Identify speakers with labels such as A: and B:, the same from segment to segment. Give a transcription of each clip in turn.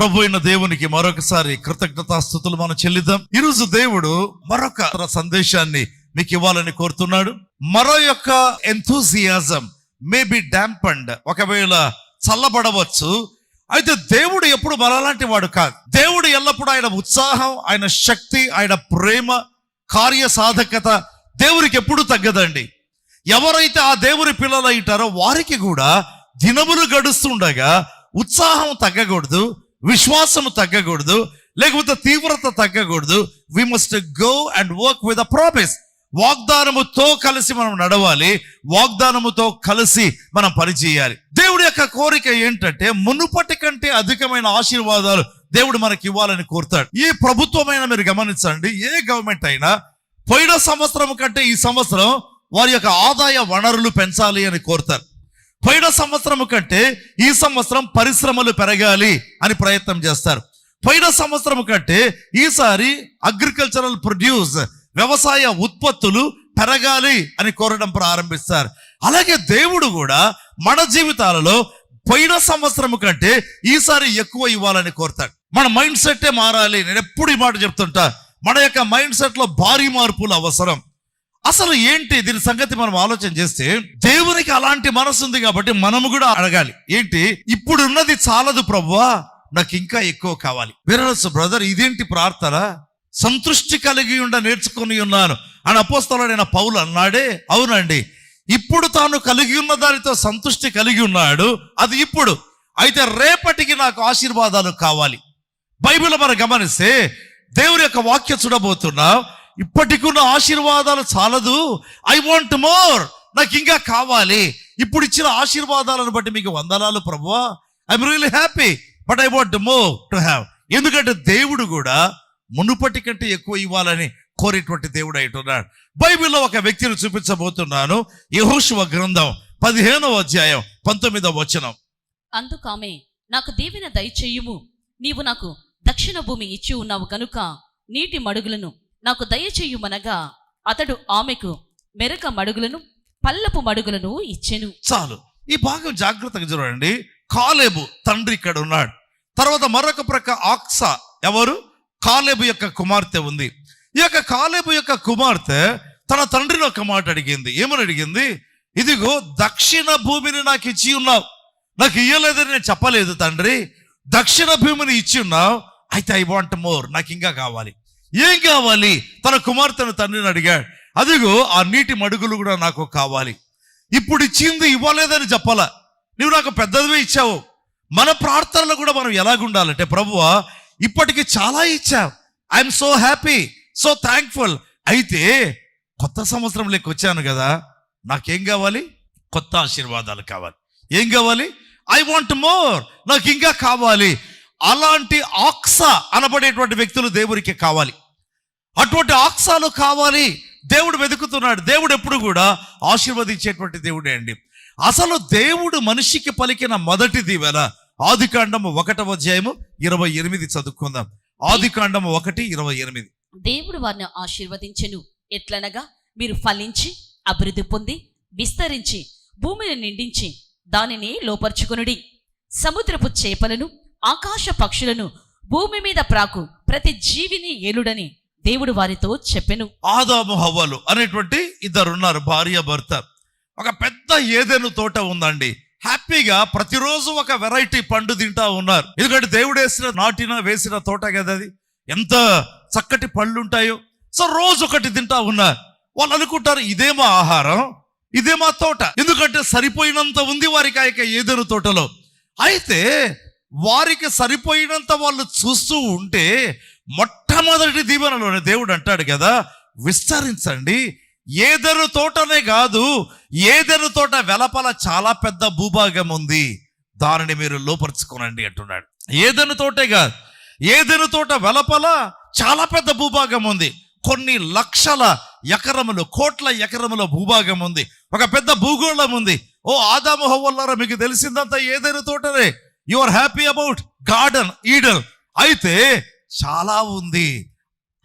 A: ప్రభు అయిన దేవునికి మరొకసారి కృతజ్ఞతాస్థుతులు మనం చెల్లిద్దాం. ఈరోజు దేవుడు మరొక సందేశాన్ని మీకు ఇవ్వాలని కోరుతున్నాడు. మరో యొక్క ఎంతూజియాజం మే బి డాంపండ్ ఒకవేళ చల్లబడవచ్చు. అయితే దేవుడు ఎప్పుడు మనలాంటి వాడు కాదు. దేవుడు ఎల్లప్పుడూ ఆయన ఉత్సాహం ఆయన శక్తి ఆయన ప్రేమ కార్య సాధకత దేవునికి ఎప్పుడు తగ్గదండి. ఎవరైతే ఆ దేవుని పిల్లలు అయిటారో వారికి కూడా దినములు గడుస్తుండగా ఉత్సాహం తగ్గకూడదు. విశ్వాసము తగ్గకూడదు లేకపోతే తీవ్రత తగ్గకూడదు. We must go and work with a promise వాగ్దానముతో కలిసి మనం నడవాలి వాగ్దానముతో కలిసి మనం పనిచేయాలి దేవుడి యొక్క కోరిక ఏంటంటే మునుపటి కంటే అధికమైన ఆశీర్వాదాలు దేవుడు మనకి ఇవ్వాలని కోరుతాడు. ఈ ప్రభుత్వమైన మీరు గమనించండి ఏ గవర్నమెంట్ అయినా పోయిన సంవత్సరం కంటే ఈ సంవత్సరం వారి యొక్క ఆదాయ వనరులు పెంచాలి అని కోరుతారు. పోయిన సంవత్సరం కంటే ఈ సంవత్సరం పరిశ్రమలు పెరగాలి అని ప్రయత్నం చేస్తారు. పోయిన సంవత్సరం కంటే ఈసారి అగ్రికల్చరల్ ప్రొడ్యూస్ వ్యవసాయ ఉత్పత్తులు పెరగాలి అని కోరడం ప్రారంభిస్తారు. అలాగే దేవుడు కూడా మన జీవితాలలో పోయిన సంవత్సరం కంటే ఈసారి ఎక్కువ ఇవ్వాలని కోరుతాడు. మన మైండ్ సెట్టే మారాలి. నేను ఎప్పుడు ఈ మాట చెప్తుంటా. మన యొక్క మైండ్ సెట్లో భారీ మార్పులు అవసరం. అసలు ఏంటి దీని సంగతి మనం ఆలోచన చేస్తే దేవునికి అలాంటి మనసు ఉంది కాబట్టి మనము కూడా అడగాలి. ఏంటి? ఇప్పుడు ఉన్నది చాలదు ప్రభువా నాకు ఇంకా ఎక్కువ కావాలి. విరస్ బ్రదర్ ఇదేంటి ప్రార్థన? సంతృష్టి కలిగి ఉండ నేర్చుకుని ఉన్నాను. అని అపోస్తలుడైన పౌలు అన్నాడే అవునండి. ఇప్పుడు తాను కలిగి ఉన్న దానితో సంతృష్టి కలిగి ఉన్నాడు అది ఇప్పుడు. అయితే రేపటికి నాకు ఆశీర్వాదాలు కావాలి. బైబిల్ మనం గమనిస్తే దేవుని యొక్క వాక్య చూడబోతున్నాం. ఇప్పటికున్న ఆశీర్వాదాలు చాలదు. ఐ వాంట్ మోర్ నాకు ఇంకా కావాలి. ఇప్పుడు ఇచ్చిన ఆశీర్వాదాలను బట్టి మీకు వందనాలు ప్రభువా. I'm really happy but I want more to have ఎందుకంటే దేవుడు కూడా మునుపటి కంటే ఎక్కువ ఇవ్వాలని కోరేటువంటి దేవుడు అయితున్నాడు బైబిల్లో ఒక వ్యక్తిని చూపించబోతున్నాను. యహోశివ గ్రంథం పదిహేనవ అధ్యాయం పంతొమ్మిదవ వచనం.
B: అందుకామె నాకు దీవెన దయచేయుము. నీవు నాకు దక్షిణ భూమి ఇచ్చి ఉన్నావు కనుక నీటి మడుగులను నాకు దయచేయుమనగా అతడు ఆమెకు మెరక మడుగులను పల్లపు మడుగులను ఇచ్చెను.
A: చాలు. ఈ భాగం జాగ్రత్తగా చూడండి. కాలేబు తండ్రి ఇక్కడ ఉన్నాడు. తర్వాత మరొక ప్రక్క ఆక్సా ఎవరు? కాలేబు యొక్క కుమార్తె ఉంది. ఈ యొక్క కాలేబు యొక్క కుమార్తె తన తండ్రిని ఒక మాట అడిగింది. ఏమని అడిగింది? ఇదిగో దక్షిణ భూమిని నాకు ఇచ్చి ఉన్నావు. నాకు ఇయ్యలేదని నేను చెప్పలేదు తండ్రి. దక్షిణ భూమిని ఇచ్చి ఉన్నావు. అయితే ఐ వాంట్ మోర్ నాకు ఇంకా కావాలి. ఏం కావాలి? తన కుమార్తెను తండ్రిని అడిగాడు. అదిగో ఆ నీటి మడుగులు కూడా నాకు కావాలి. ఇప్పుడు ఇచ్చింది ఇవ్వలేదని చెప్పాలా? నువ్వు నాకు పెద్దదివే ఇచ్చావు. మన ప్రార్థనలు కూడా మనం ఎలాగుండాలంటే ప్రభువా ఇప్పటికి చాలా ఇచ్చావు. I'm so happy so thankful అయితే కొత్త సంవత్సరం లెక్క వచ్చాను కదా నాకేం కావాలి? కొత్త ఆశీర్వాదాలు కావాలి. ఏం కావాలి? ఐ వాంట్ మోర్ నాకు ఇంకా కావాలి. అలాంటి ఆక్సా అనబడేటువంటి వ్యక్తులు దేవునికి కావాలి. అటువంటి ఆక్సాలు కావాలి. దేవుడు వెతుకుతున్నాడు. దేవుడు ఎప్పుడు కూడా ఆశీర్వదించేటువంటి దేవుడే అండి. అసలు దేవుడు మనిషికి పలికిన మొదటి దీవెన ఆది కాండము ఒకటవ అధ్యాయము ఇరవై ఎనిమిది చదువుకుందాం. ఆది కాండము ఒకటి ఇరవై ఎనిమిది.
B: దేవుడు వారిని ఆశీర్వదించెను. ఎట్లనగా మీరు ఫలించి అభివృద్ధి పొంది విస్తరించి భూమిని నిండించి దానిని లోపరుచుకొనుడి. సముద్రపు చేపలను ఆకాశ పక్షులను భూమి మీద ప్రాకు ప్రతి జీవిని ఏలుడని దేవుడు వారితో చెప్పెను.
A: ఆదాము హవ్వలు అనేటువంటి ఇద్దరు ఉన్నారు భార్య భర్త. ఒక పెద్ద ఏదైనా తోట ఉందండి. హ్యాపీగా ప్రతిరోజు ఒక వెరైటీ పండు తింటా ఉన్నారు. ఎందుకంటే దేవుడు వేసిన నాటిన వేసిన తోట కదా అది. ఎంత చక్కటి పళ్ళు ఉంటాయో. సో రోజు ఒకటి తింటా ఉన్నారు వాళ్ళు అనుకుంటారు ఇదేమో ఆహారం ఇదేమో తోట. ఎందుకంటే సరిపోయినంత ఉంది వారికి ఆ యొక్క ఏదెను తోటలో. అయితే వారికి సరిపోయినంత వాళ్ళు చూస్తూ ఉంటే మొట్టమొదటి దీవెనలోనే దేవుడు అంటాడు కదా విస్తరించండి. ఏదరు తోటనే కాదు ఏదరు తోట వెలపల చాలా పెద్ద భూభాగం ఉంది. దానిని మీరు లోపరుచుకోనండి అంటున్నాడు. ఏదెను తోటే కాదు ఏదెను తోట వెలపల చాలా పెద్ద భూభాగం ఉంది. కొన్ని లక్షల ఎకరములు కోట్ల ఎకరముల భూభాగం ఉంది. ఒక పెద్ద భూగోళం ఉంది. ఓ ఆదాము హవ్వల్లారా మీకు తెలిసిందంతా ఏదైనా తోటనే? You are happy about garden ideal అయితే చాలా ఉంది.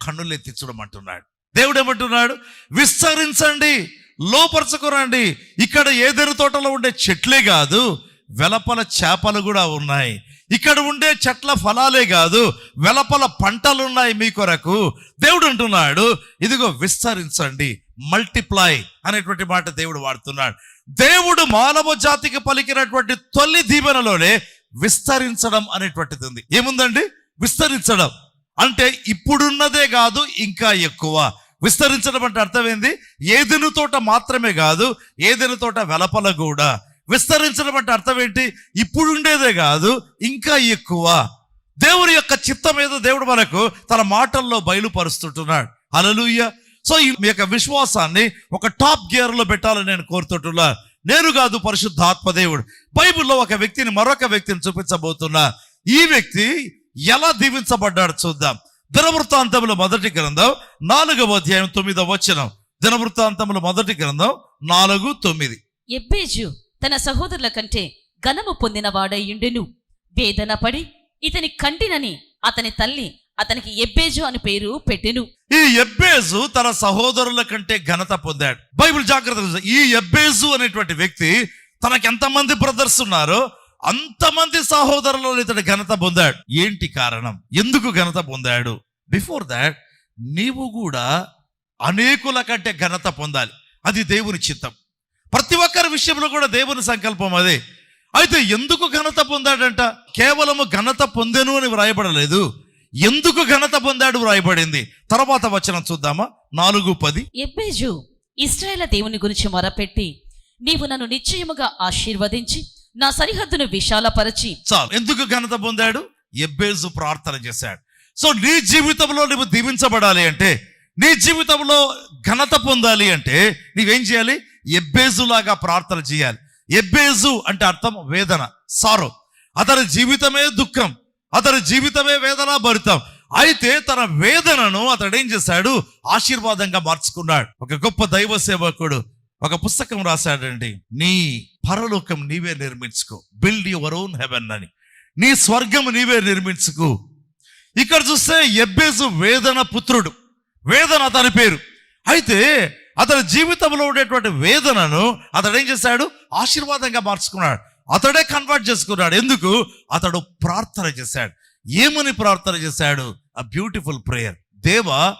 A: కన్నులెత్తి అంటున్నాడు దేవుడు ఏమంటున్నాడు విస్తరించండి లోపరచుకురండి. ఇక్కడ ఏదైనా తోటలో ఉండే చెట్లే కాదు వెలపల చేపలు కూడా ఉన్నాయి. ఇక్కడ ఉండే చెట్ల ఫలాలే కాదు వెలపల పంటలు ఉన్నాయి మీ కొరకు. దేవుడు అంటున్నాడు ఇదిగో విస్తరించండి మల్టిప్లై అనేటువంటి మాట దేవుడు వాడుతున్నాడు. దేవుడు మానవ జాతికి పలికినటువంటి తొలి దీవెనలోనే విస్తరించడం అనేటువంటిది ఉంది. ఏముందండి? విస్తరించడం. అంటే ఇప్పుడున్నదే కాదు ఇంకా ఎక్కువ. విస్తరించడం అంటే అర్థమైంది ఏదెను తోట మాత్రమే కాదు ఏదెను తోట వెలపల కూడా. విస్తరించడం అంటే అర్థం ఏంటి? ఇప్పుడు ఉండేదే కాదు ఇంకా ఎక్కువ. దేవుని యొక్క చిత్తం ఏదో దేవుడు మనకు తన మాటల్లో బయలుపరుస్తుంటున్నాడు. అలలుయ్య సో ఈ మీ యొక్క విశ్వాసాన్ని ఒక టాప్ గేర్లో పెట్టాలని నేను కోరుతుంటున్నా. నేను కాదు పరిశుద్ధాత్మ దేవుడు. బైబిల్లో ఒక వ్యక్తిని మరొక వ్యక్తిని చూపించబోతున్నా ఈ వ్యక్తి ఎలా దీవించబడ్డాడు చూద్దాం. దినవృత్తాంతముల మొదటి గ్రంథం నాలుగవ అధ్యాయం తొమ్మిదవ వచనం. దినవృత్తాంతముల మొదటి గ్రంథం నాలుగు తొమ్మిది.
B: ఎబ్బేజు తన సహోదరుల కంటే ఘనము పొందిన ఉండెను. వేదన పడి ఇతని కంటినని అతని తల్లి అతనికి ఎబ్బేజు అని పేరు పెట్టెను.
A: ఈ ఎబ్బేజు తన సహోదరుల కంటే ఘనత పొందాడు. బైబిల్ జాగ్రత్త ఈ ఎబ్బేజు అనేటువంటి వ్యక్తి తనకి ఎంతమంది బ్రదర్స్ ఉన్నారో అంతమంది సహోదరులలో ఇతడు ఘనత పొందాడు. ఏంటి కారణం? ఎందుకు ఘనత పొందాడు? బిఫోర్ దాట్ నీవు కూడా అనేకుల కంటే ఘనత పొందాలి. అది దేవుని చిత్తం. ప్రతి ఒక్కరి విషయంలో కూడా దేవుని సంకల్పం అదే. అయితే ఎందుకు ఘనత పొందాడంట? కేవలము ఘనత పొందెను అని వ్రాయబడలేదు. ఎందుకు ఘనత పొందాడు వ్రాయబడింది? తర్వాత వచనం చూద్దామా? నాలుగు పది.
B: ఎబ్బేజు ఇస్రాయేల దేవుని గురించి మొరపెట్టి నీవు నన్ను నిశ్చయముగా ఆశీర్వదించి నా సరిహద్దును విశాలపరచి
A: చాలు. ఎందుకు ఘనత పొందాడు? ఎబ్బేజు ప్రార్థన చేశాడు. సో నీ జీవితంలో నువ్వు దీవించబడాలి అంటే నీ జీవితంలో ఘనత పొందాలి అంటే నీవేం చేయాలి? ఎబ్బేజులాగా ప్రార్థన చేయాలి. ఎబ్బేజు అంటే అర్థం వేదన సారో. అతని జీవితమే దుఃఖం. అతని జీవితమే వేదన భరితం. అయితే తన వేదనను అతడు ఏం చేశాడు? ఆశీర్వాదంగా మార్చుకున్నాడు. ఒక గొప్ప దైవ సేవకుడు ఒక పుస్తకం రాశాడండి. నీ పరలోకం నీవే నిర్మించుకో. బిల్డ్ యువర్ ఓన్ హెవెన్ అని. నీ స్వర్గం నీవే నిర్మించుకో. ఇక్కడ చూస్తే ఎబ్బేజు వేదన పుత్రుడు. వేదన అతని పేరు. అయితే అతని జీవితంలో ఉండేటువంటి వేదనను అతడు ఏం చేశాడు? ఆశీర్వాదంగా మార్చుకున్నాడు. అతడే కన్వర్ట్ చేసుకున్నాడు. ఎందుకు? అతడు ప్రార్థన చేశాడు. ఏమని ప్రార్థన చేశాడు? ఆ బ్యూటిఫుల్ ప్రేయర్ దేవా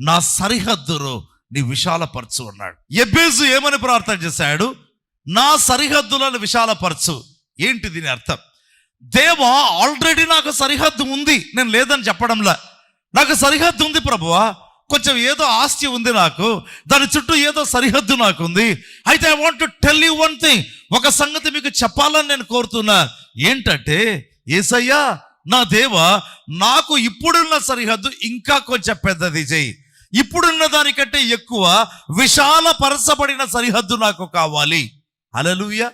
A: నా సరిహద్దును నీ విశాలపరచు అన్నాడు. ఎబ్బేజు ఏమని ప్రార్థన చేశాడు? నా సరిహద్దులను విశాలపరచు. ఏంటి దీని అర్థం? దేవా ఆల్రెడీ నాకు సరిహద్దు ఉంది. నేను లేదని చెప్పడంలా. నాకు సరిహద్దు ఉంది ప్రభువా. కొంచెం ఏదో ఆస్తి ఉంది నాకు దాని చుట్టూ ఏదో సరిహద్దు నాకు ఉంది అయితే I want to tell you one thing ఒక సంగతి మీకు చెప్పాలని నేను కోరుతున్నా. ఏంటంటే ఏసయ్యా నా దేవ నాకు ఇప్పుడున్న సరిహద్దు ఇంకా కొంచెం పెద్దది చేయి ఇప్పుడున్న దానికంటే ఎక్కువ విశాల పరచబడిన సరిహద్దు నాకు కావాలి. హల్లెలూయా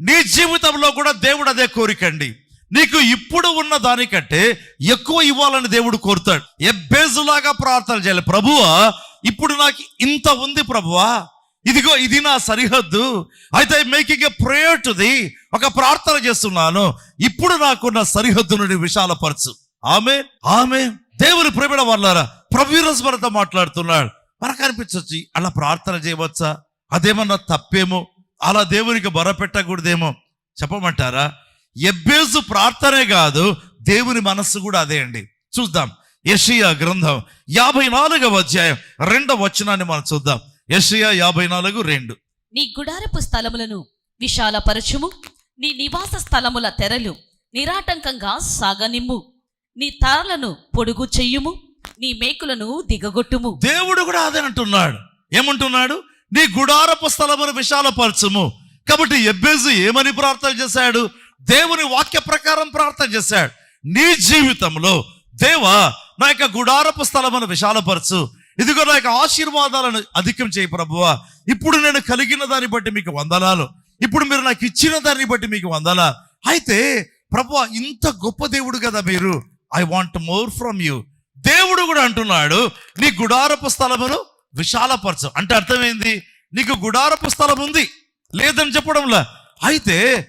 A: నీ జీవితంలో కూడా దేవుడు అదే కోరికండి. నీకు ఇప్పుడు ఉన్న దానికంటే ఎక్కువ ఇవ్వాలని దేవుడు కోరుతాడు. ఎబ్బేజులాగా ప్రార్థన చేయాలి. ప్రభువా ఇప్పుడు నాకు ఇంత ఉంది ప్రభువా. ఇదిగో ఇది నా సరిహద్దు. అయితే making a prayer to the. ఒక ప్రార్థన చేస్తున్నాను. ఇప్పుడు నాకున్న సరిహద్దు నుండి విశాలపరచు. ఆమె ఆమె దేవుని ప్రేమిడ వాళ్ళారా ప్రభు మనతో మాట్లాడుతున్నాడు. మనకు అనిపించవచ్చు అలా ప్రార్థన చేయవచ్చా? అదేమన్నా తప్పేమో? అలా దేవునికి బొరపెట్టకూడదేమో చెప్పమంటారా? ఎబ్బేజు ప్రార్థనే కాదు దేవుని మనస్సు కూడా అదే అండి. చూద్దాం. యషియా గ్రంథం యాభై నాలుగవ అధ్యాయం రెండవ వచనాన్ని మనం చూద్దాం. యషియా యాభై నాలుగు రెండు.
B: నీ గుడారపు స్థలములను విశాలపరచుము నీ నివాస స్థలముల తెరలు నిరాటంకంగా సాగనిమ్ము నీ తారలను పొడుగు చెయ్యుము నీ మేకులను దిగగొట్టుము.
A: దేవుడు కూడా అదే అంటున్నాడు. ఏమంటున్నాడు? నీ గుడారపు స్థలమును విశాలపరచుము. కాబట్టి ఎబ్బేజు ఏమని ప్రార్థన చేశాడు? దేవుని వాక్య ప్రకారం ప్రార్థన చేశాడు. నీ జీవితంలో దేవా నా యొక్క గుడారపు స్థలమును విశాలపరచు. ఇదిగో నా యొక్క ఆశీర్వాదాలను అధికం చేయి ప్రభువా. ఇప్పుడు నేను కలిగిన దాన్ని బట్టి మీకు వందనాలు. ఇప్పుడు మీరు నాకు ఇచ్చిన దాన్ని బట్టి మీకు వందలా అయితే ప్రభు ఇంత గొప్ప దేవుడు కదా మీరు. I want more from you దేవుడు కూడా అంటున్నాడు నీ గుడారపు స్థలమును విశాలపరచు. అంటే అర్థమైంది నీకు గుడారపు స్థలం ఉంది లేదని చెప్పడంలా. అయితే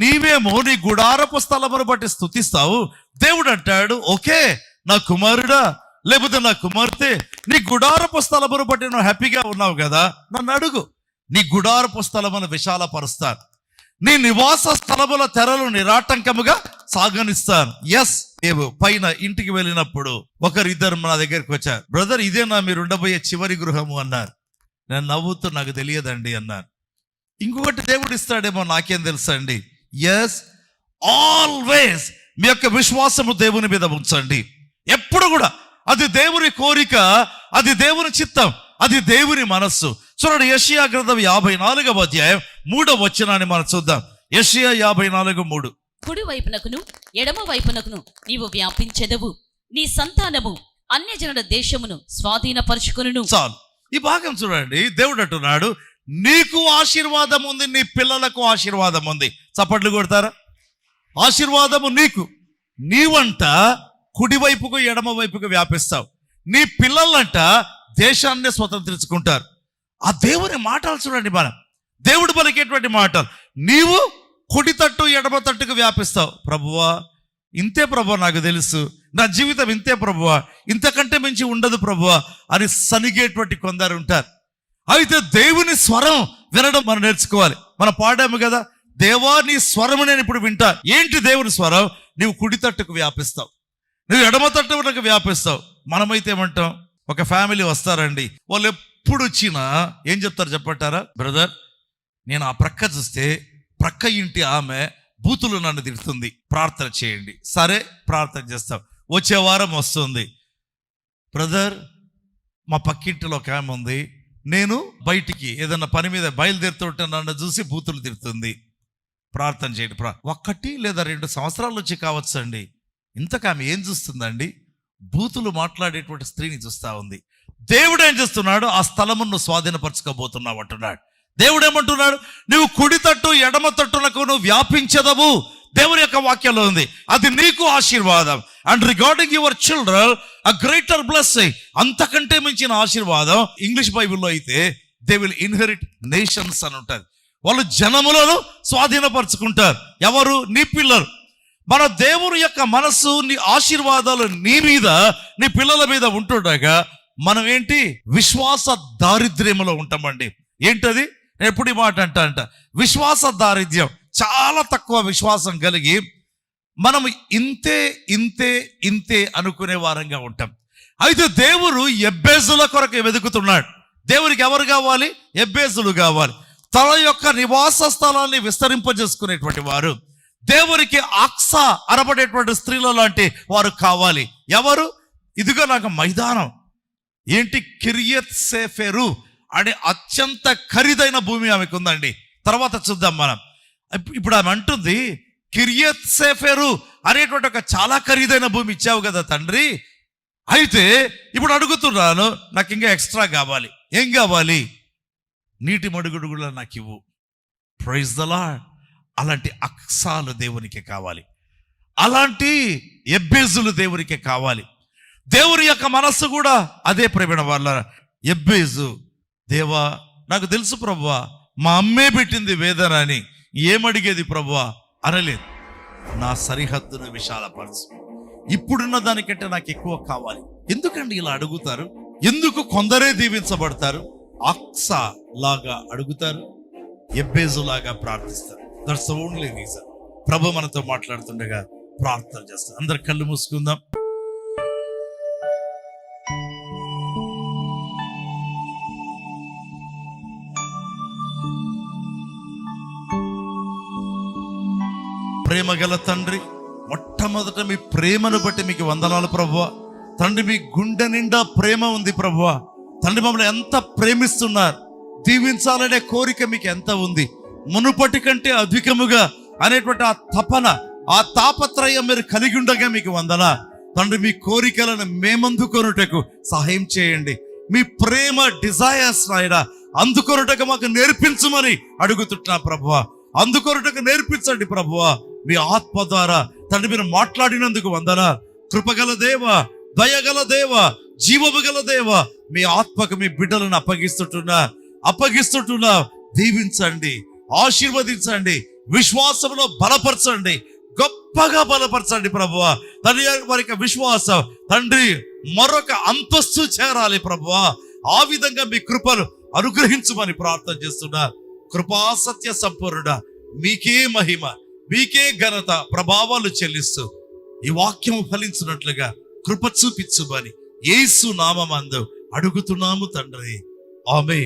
A: నీవేమో నీ గుడారపు స్థలమును బట్టి స్థుతిస్తావు దేవుడు అంటాడు ఓకే నా కుమారుడా లేకపోతే నా కుమార్తె నీ గుడారపు స్థలమును బట్టి నువ్వు హ్యాపీగా ఉన్నావు కదా? నన్ను అడుగు. నీ గుడారపు స్థలమును విశాలపరుస్తాను. నీ నివాస స్థలముల తెరలు నిరాటంకముగా సాగనిస్తాను. ఎస్ ఏవో పైన ఇంటికి వెళ్ళినప్పుడు ఒకరిద్దరు నా దగ్గరికి వచ్చారు. బ్రదర్ ఇదేనా మీరు ఉండబోయే చివరి గృహము అన్నారు. నేను నవ్వుతూ నాకు తెలియదండి అన్నాను ఇంకొకటి దేవుడు ఇస్తాడేమో నాకేం తెలుసా అండి ఎస్ ఆల్వేస్ మీ యొక్క విశ్వాసము దేవుని మీద ఉంచండి. ఎప్పుడు కూడా. అది దేవుని కోరిక అది దేవుని చిత్తం అది దేవుని మనస్సు. చూడండి యషియా గ్రంథం యాభై నాలుగవ అధ్యాయం మూడవ వచనాన్ని మనం చూద్దాం. యషియా యాభై నాలుగు మూడు.
B: కుడి వైపునకును ఎడమ వైపునకును నీవు వ్యాపించెదవు. నీ సంతానము అన్యజనుల దేశమును స్వాధీనపరుచుకును
A: చాలు. ఈ భాగం చూడండి దేవుడు అంటున్నాడు నీకు ఆశీర్వాదం ఉంది నీ పిల్లలకు ఆశీర్వాదం ఉంది. చప్పట్లు కొడతారా? ఆశీర్వాదము నీకు. నీవంట కుడివైపుకు ఎడమ వైపుకు వ్యాపిస్తావు. నీ పిల్లలంట దేశాన్ని స్వతంత్రించుకుంటారు. ఆ దేవుని మాటలు చూడండి మనం. దేవుడు పలికేటువంటి మాటలు. నీవు కుడి తట్టు ఎడమ తట్టుకు వ్యాపిస్తావు. ప్రభువా ఇంతే ప్రభువా నాకు తెలుసు. నా జీవితం ఇంతే ప్రభువా. ఇంతకంటే మించి ఉండదు ప్రభువా అని సనిగేటువంటి కొందరు ఉంటారు. అయితే దేవుని స్వరం వినడం మనం నేర్చుకోవాలి. మనం పాడాము కదా? దేవా నీ స్వరము నేను ఇప్పుడు వింటా. ఏంటి దేవుని స్వరం? నీవు కుడి తట్టుకు వ్యాపిస్తావు. నువ్వు ఎడమ తట్టుకు వ్యాపిస్తావు. మనమైతే ఏమంటాం? ఒక ఫ్యామిలీ వస్తారండి. వాళ్ళు ఎప్పుడు వచ్చినా ఏం చెప్తారు చెప్పంటారా? బ్రదర్ నేను ఆ ప్రక్క చూస్తే ప్రక్క ఇంటి ఆమె బూతులు నన్ను తిడుతుంది. ప్రార్థన చేయండి. సరే ప్రార్థన చేస్తాం. వచ్చే వారం వస్తుంది. బ్రదర్ మా పక్కింటిలో ఒక ఆమె ఉంది. నేను బయటికి ఏదన్నా పని మీద బయలుదేరుతుంటే నన్ను చూసి బూతులు తిడుతుంది. ప్రార్థన చేయండి. ప్రా ఒక్కటి లేదా రెండు సంవత్సరాల నుంచి కావచ్చు అండి. ఇంతకు ఆమె ఏం చూస్తుందండి? బూతులు మాట్లాడేటువంటి స్త్రీని చూస్తా ఉంది. దేవుడు ఏం చేస్తున్నాడు? ఆ స్థలమును స్వాధీనపరచుకోబోతున్నావు అంటున్నాడు. దేవుడు ఏమంటున్నాడు? నువ్వు కుడి తట్టు ఎడమ తట్టులకు నువ్వు వ్యాపించదవు. దేవుని యొక్క వాక్యంలో ఉంది. అది నీకు ఆశీర్వాదం. And regarding your children a greater blessing అంతకంటే మించిన ఆశీర్వాదం ఇంగ్లీష్ బైబిల్లో అయితే దే విల్ ఇన్హెరిట్ నేషన్స్ అని ఉంటుంది. వాళ్ళు జనములను స్వాధీనపరుచుకుంటారు. ఎవరు? నీ పిల్లలు. మన దేవుని యొక్క మనస్సు నీ ఆశీర్వాదాలు నీ మీద నీ పిల్లల మీద ఉంటుండగా మనం ఏంటి? విశ్వాస దారిద్ర్యములో ఉంటామండి. ఏంటది? ఎప్పుడు మాట అంట అంట. విశ్వాస దారిద్ర్యం. చాలా తక్కువ విశ్వాసం కలిగి మనం ఇంతే ఇంతే ఇంతే అనుకునే వారంగా ఉంటాం. అయితే దేవుడు ఎబ్బేజుల కొరకు వెతుకుతున్నాడు. దేవునికి ఎవరు కావాలి? ఎబ్బేజులు కావాలి. తన యొక్క నివాస స్థలాన్ని విస్తరింపజేసుకునేటువంటి వారు. దేవునికి ఆక్సా అనబడేటువంటి స్త్రీల లాంటి వారు కావాలి. ఎవరు? ఇదిగో నాకు మైదానం. ఏంటి? కిరియత్ సేఫెరు అనే అత్యంత ఖరీదైన భూమి ఆమెకు ఉందండి తర్వాత చూద్దాం మనం. ఇప్పుడు ఆమె అంటుంది కిరియత్ సేఫెరు అనేటువంటి ఒక చాలా ఖరీదైన భూమి ఇచ్చావు కదా తండ్రి. అయితే ఇప్పుడు అడుగుతున్నాను నాకు ఇంకా ఎక్స్ట్రా కావాలి. ఏం కావాలి? నీటి మడుగుడుగుల నాకు ఇవ్వు. ప్రైజ్ దలా అలాంటి అక్సాలు దేవునికి కావాలి. అలాంటి ఎబ్బేజులు దేవునికి కావాలి. దేవుని యొక్క మనస్సు కూడా అదే ప్రేమిన వాళ్ళ ఎబ్బేజు. దేవా నాకు తెలుసు ప్రభువా మా అమ్మే పెట్టింది వేదన అని. ఏమడిగేది ప్రభువా? అరలేదు. నా సరిహద్దును విశాలపరచు. ఇప్పుడున్న దానికంటే నాకు ఎక్కువ కావాలి. ఎందుకండి ఇలా అడుగుతారు? ఎందుకు కొందరే దీవించబడతారు? అక్సా లాగా అడుగుతారు. ఎబ్బేజు లాగా ప్రార్థిస్తారు దట్స్ ఓన్లీ రీజన్ ప్రభు మనతో మాట్లాడుతుండగా ప్రార్థన చేస్తారు. అందరు కళ్ళు మూసుకుందాం. ప్రేమ గల తండ్రి మొట్టమొదట మీ ప్రేమను బట్టి మీకు వందనాలు ప్రభు తండ్రి మీ గుండె నిండా ప్రేమ ఉంది ప్రభు తండ్రి మమ్మల్ని ఎంత ప్రేమిస్తున్నారు దీవించాలనే కోరిక మీకు ఎంత ఉంది మునుపటి కంటే అధికముగా అనేటువంటి ఆ తపన ఆ తాపత్రయం మీరు కలిగి ఉండగా మీకు వందన. తండ్రి మీ కోరికలను మేమందుకొనుటకు సహాయం చేయండి. మీ ప్రేమ డిజైర్స్ నాయన అందుకొనుటకు మాకు నేర్పించమని అడుగుతున్నా ప్రభువ. అందుకొనుటకు నేర్పించండి ప్రభువా. మీ ఆత్మ ద్వారా తండ్రి మీరు మాట్లాడినందుకు వందన. కృపగల దేవ దయగల దేవ జీవము గల దేవ మీ ఆత్మకు మీ బిడ్డలను అప్పగిస్తుంటున్నా అప్పగిస్తుంటున్నా దీవించండి ఆశీర్వదించండి విశ్వాసంలో బలపరచండి గొప్పగా బలపరచండి ప్రభు తండ్రి యొక్క విశ్వాసం తండ్రి మరొక అంతస్తు చేరాలి ప్రభు ఆ విధంగా మీ కృపను అనుగ్రహించమని ప్రార్థన చేస్తున్నా. కృపా సత్య సంపూర్ణ మీకే మహిమ. మీకే ఘనత ప్రభావాలు చెల్లిస్తూ ఈ వాక్యం ఫలించినట్లుగా కృప చూపించుమని ఏసు నామందు అడుగుతున్నాము తండ్రి. ఆమె